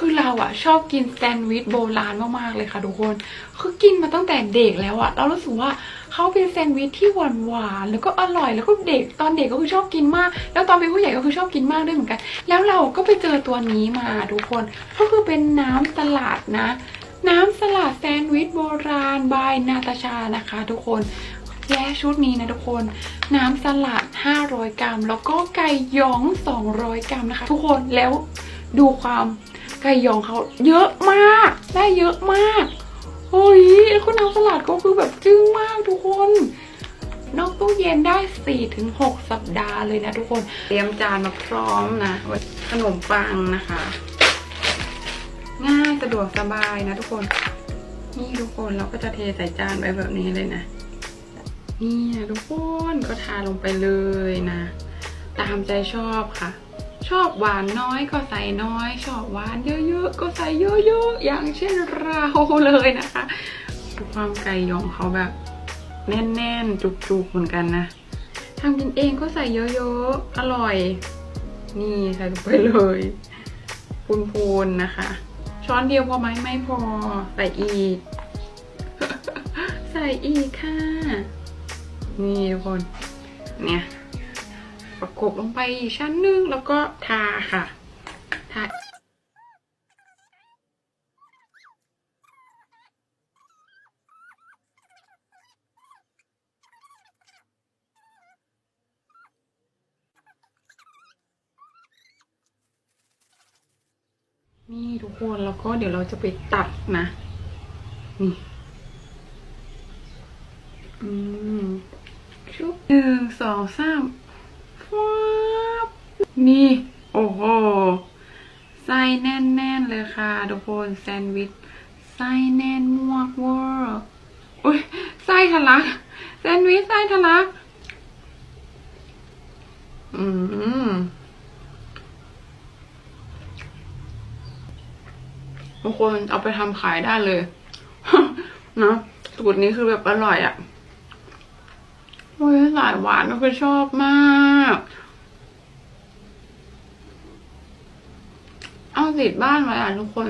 คือเราอะชอบกินแซนด์วิชโบราณมากๆเลยค่ะทุกคน คือกินมาตั้งแต่เด็กแล้วอะเรารู้สึกว่าเขาเป็นแซนด์วิชที่หวานหวานแล้วก็อร่อยแล้วก็เด็กตอนเด็กก็คือชอบกินมาก แล้วตอนเป็นผู้ใหญ่ก็คือชอบกินมากด้วยเหมือนกัน แล้วเราก็ไปเจอตัวนี้มาทุกคน ก็คือเป็นน้ำสลัดนะ น้ำสลัดแซนด์วิชโบราณบายนาตาชานะคะ ทุกคนและชุดนี้นะทุกคน น้ำสลัด 500 กรัม แล้วก็ไก่ยอง 200 กรัมนะคะ ทุกคนแล้วดูความ ไก่ยองเขาเยอะมาก ได้เยอะมากเฮ้ยแล้วก็น้ำสลัดก็คือแบบจึ้งมากทุกคนนอกตู้เย็นได้ 4-6 สัปดาห์เลยนะทุกคน เตรียมจานมาพร้อมนะขนมปังนะคะ ง่ายสะดวกสบายนะทุกคน นี่ทุกคนเราก็จะเทใส่จานไว้แบบนี้เลยนะ นี่นะทุกคนก็ทาลงไปเลยนะ ตามใจชอบค่ะ ชอบหวานน้อยก็ใส่น้อย ชอบหวานเยอะๆก็ใส่เยอะๆอย่างเช่นเราเลยนะคะความไก่ยองเขาแบบ แน่นๆ จุกๆเหมือนกันนะทำกินเองก็ใส่เยอะๆ อร่อย นี่ใส่ลงไปเลยพูนๆนะคะ ช้อนเดียวพอไหมไม่พอใส่อีก ใส่อีกค่ะ นี่ทุกคนเนี่ย ประกบลงไปอีกชั้นหนึ่งแล้วก็ทาค่ะ ทานี่ทุกคนแล้วก็เดี๋ยวเราจะไปตัดนะ นี่ อืมชุบหนึ่งสองสาม นี่ โอ้โห ไส้แน่น ๆ เลยค่ะ ทุกคนแซนด์วิช ไส้แน่นมวกเวอร์อุ้ยไส้ทะลัก แซนด์วิชไส้ทะลัก อืมทุกคนเอาไปทำขายได้เลยนะสูตรนี้คือแบบอร่อยอะ่ะโอ้ยสายหวานก็คือชอบมาก เอาติดบ้านไว้อะทุกคน